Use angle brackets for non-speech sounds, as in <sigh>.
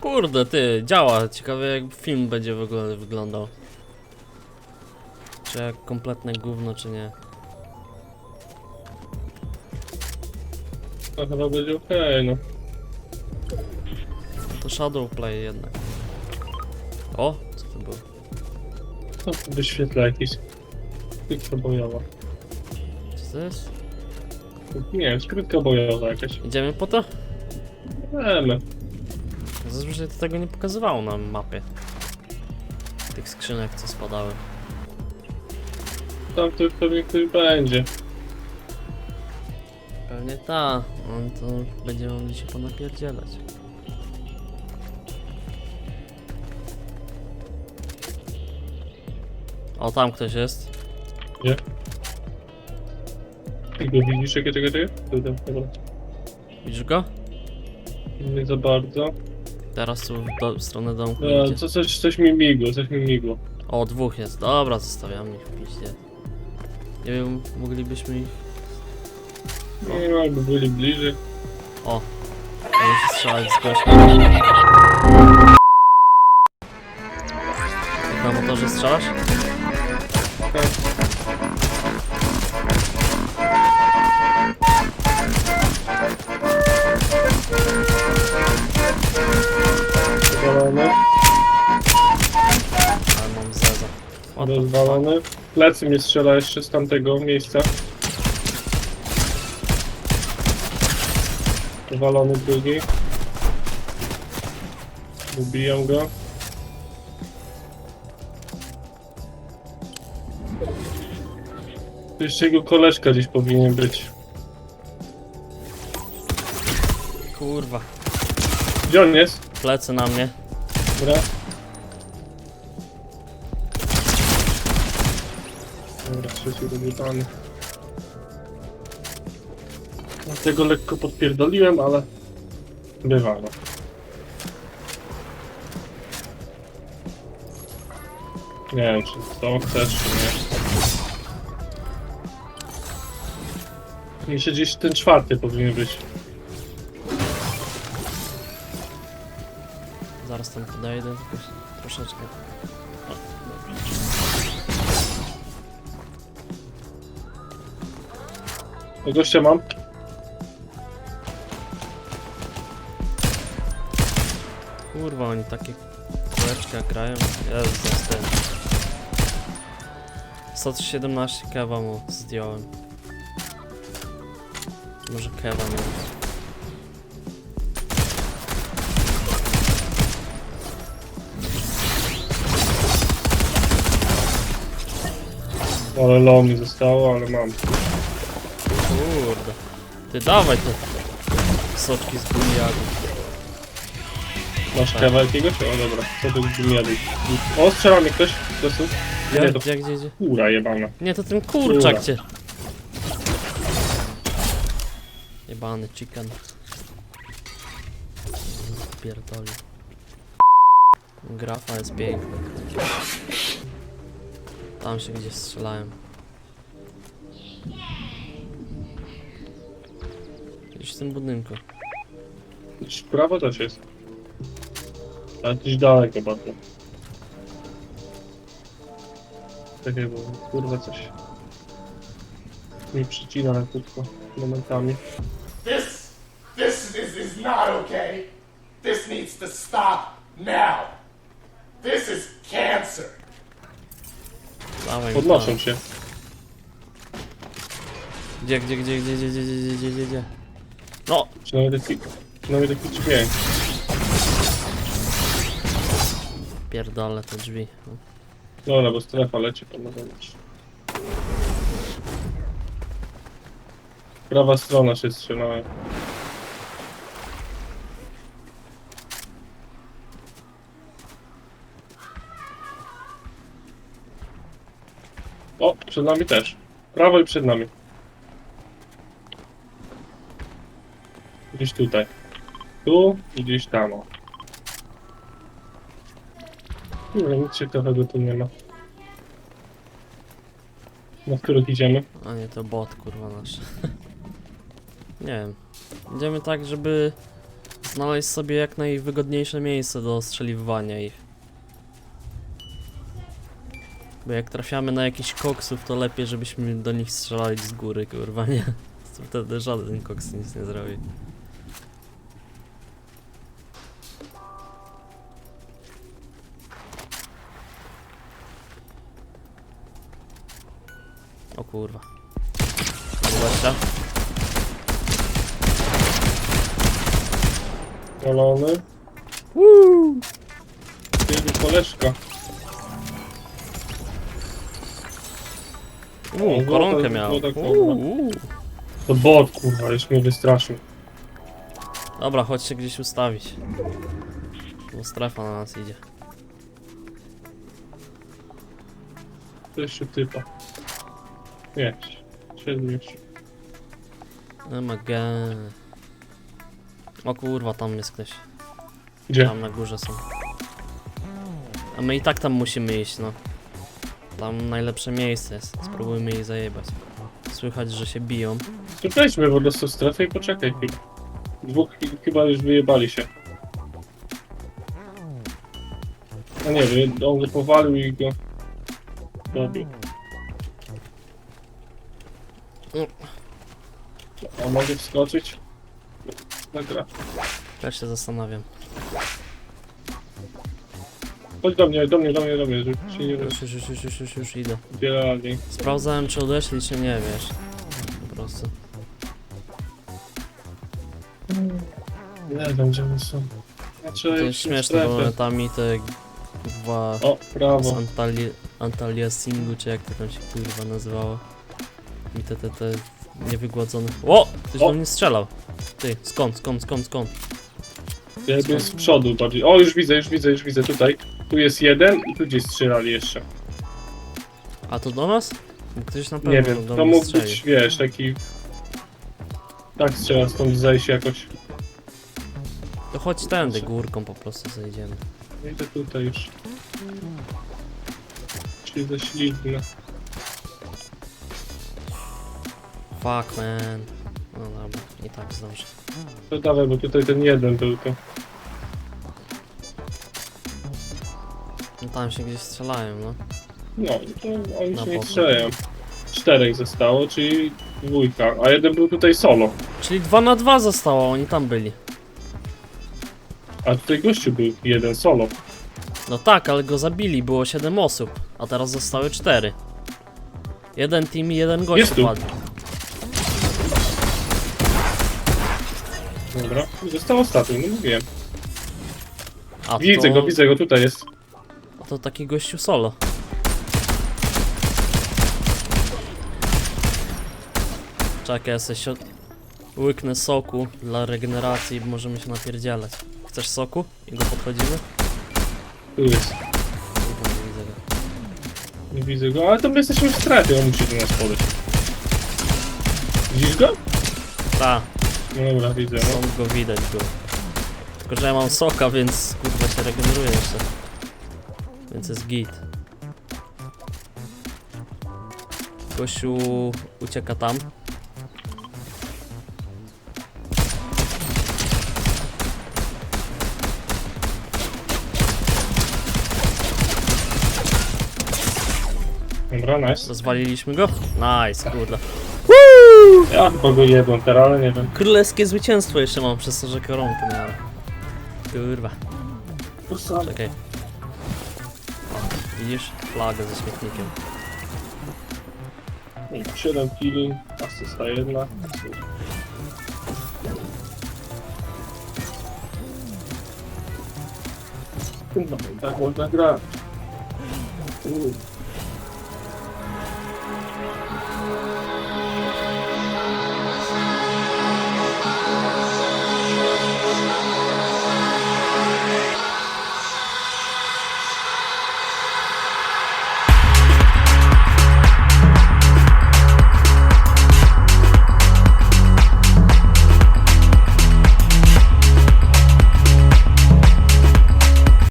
Kurde, ty, działa. Ciekawe jak film będzie w ogóle wyglądał. Czy jak kompletne gówno, czy nie. To chyba będzie okej, no. To Shadowplay jednak. O, co to było? To wyświetla jakiś... Skrytka bojowa. Co to jest? Nie wiem, skrytka bojowa jakaś. Idziemy po to? Wiemy. Zazwyczaj to tego nie pokazywało na mapie. Tych skrzynek, co spadały. Tam to pewnie ktoś będzie. Pewnie ta. On to będziemy mogli się ponapierdzielać. O, tam ktoś jest. Gdzie? Ty go widzisz? Czekaj, czekaj, czekaj. Widzisz go? Nie za bardzo. Teraz tu w, do, w stronę domku E, idzie. co, coś, coś mi migło, coś mi migło. O, dwóch jest. Dobra, zostawiamy ich w piździe. Nie wiem, moglibyśmy ich... Nie wiem, jakby byli bliżej. O! Ja muszę strzelać z gościa. Jak na motorze strzelasz? Tak. What the fuck? rozwalony. Plecy mnie strzela jeszcze z tamtego miejsca. Powalony drugi. Ubijam go. Tu Jeszcze jego koleżka gdzieś powinien być. Kurwa. Gdzie on jest? Plecy na mnie. Dobra. Rozjebany. Dlatego lekko podpierdoliłem, ale bywa no. Nie wiem, czy to chcesz, czy nie. Jeszcze gdzieś ten czwarty powinien być. Zaraz tam podejdę, tylko się troszeczkę. To gościa mam. Kurwa, oni takie kółeczka grają. Jezu, ten. 117 kewa mu zdjąłem. Może kewa wiem. Ale low mi zostało, ale mam. Ty dawaj te soczki z. Masz kawałek jakiegoś? O dobra, co to gumiady? O, strzela mnie ktoś. Dosyć. Nie, Gdzie, to gdzie? kura jebana. Nie, to ten kurczak Kurwa. cię. Jebany chicken. Pierdoli. Grafa jest piękna. Tam się gdzieś strzelałem. Gdzieś w tym budynku. Gdzieś w prawo też jest. Ale gdzieś daleko bardzo. Czekaj, bo kurwa coś mi przycina na krótko momentami. This, this is, is not okay. This needs to stop now. This is cancer. Dawaj, Podnoszą dawaj. się. Gdzie, gdzie, gdzie, gdzie, gdzie, gdzie, gdzie, gdzie, gdzie, gdzie? No! Przynajmniej taki, przynajmniej taki dźwięk. Pierdolę te drzwi. Dobra, bo strefa leci na zewnątrz. Prawa strona się strzela. O, przed nami też. Prawo i przed nami. Gdzieś tutaj. Tu i gdzieś tam. O. Nie, nic ciekawego tu nie ma. Na których idziemy? A nie, to bot, kurwa nasz. <laughs> nie wiem. Idziemy tak, żeby znaleźć sobie jak najwygodniejsze miejsce do ostrzeliwania ich. Bo jak trafiamy na jakiś koksów, to lepiej, żebyśmy do nich strzelali z góry, kurwa, <laughs> nie? Wtedy żaden koks nic nie zrobi. Kurwa. Zobaczcie. Kolony. Jego koleżka. Uuu, koronkę miał. złota korona. Uuu. To bot, kurwa, już mnie wystraszył. Dobra, chodź się gdzieś ustawić. Bo strefa na nas idzie. To jeszcze typa. Nie, siedmiu już. MG. O kurwa, tam jest ktoś. Gdzie? Tam na górze są. A my i tak tam musimy iść, no. Tam najlepsze miejsce jest. Spróbujmy ich zajebać. Słychać, że się biją. To weźmy po prostu strefę i poczekaj chwilę. Dwóch ch- chyba już wyjebali się. No nie wiem, on go powalił i go dobił. A mogę wskoczyć? Dobra. Ja się zastanawiam. Chodź do mnie, do mnie, do mnie, do mnie, żeby się nie Już, już, już, już, już, już, już idę. rozbierali. Sprawdzałem, czy odeszli, czy nie, wiesz. Po prostu. Nie wiem, gdzie one są. Znaczy, To jest śmieszne, bo momentami te kurwa O, z prawo. Antali Antaliasingu, czy jak to tam się kurwa nazywało. I te, te, te niewygładzone... O! Ktoś do mnie strzelał. Ty, skąd, skąd, skąd, skąd? Ja bym z przodu bardziej. O, już widzę, już widzę, już widzę tutaj. Tu jest jeden i tu gdzieś strzelali jeszcze. A to do nas? Ktoś na pewno Nie wiem, do to mnie mógł strzelił. być, wiesz, taki... Tak strzela stąd zejść jakoś. To chodź tędy, górką po prostu zejdziemy. Idę tutaj już. Czyli ze ślizgnę. Fuck, man. No dobra, i tak zdążę. To dawaj, bo tutaj ten jeden to. No tam się gdzieś strzelają, no. No, to oni Na się nie boku. strzelają. Czterech zostało, czyli dwójka. A jeden był tutaj solo. Czyli 2 na 2 zostało, oni tam byli. A tutaj gościu był jeden solo. No tak, ale go zabili, było 7 osób, a teraz zostały 4. Jeden team i jeden Jest gość tu. padł. Dobra. Został ostatni, no mówiłem. A Widzę to, go, widzę go, tutaj jest. A to taki gościu solo. Czekaj, ja sio- łyknę soku dla regeneracji i możemy się napierdzielać. Chcesz soku? I go podchodzimy? Tu jest. Kurwa, nie widzę go. Nie widzę go, ale to my jesteśmy w strefie, on musi do nas podejść. Widzisz go? Ta, No dobra, widzę. Go widać go. Tylko, że ja mam soka, więc kurwa się regeneruje jeszcze. Więc jest git. Gościu ucieka tam. Dobra, nice. Rozwaliliśmy go? Nice, kurwa. Ja chyba go jebłem teraz, ale nie wiem. Królewskie zwycięstwo jeszcze mam przez to, że koronkę miałem. Kurwa, czekaj. O, widzisz? Flagę ze śmietnikiem. 7 killi, asysta jedna. No i tak można grać.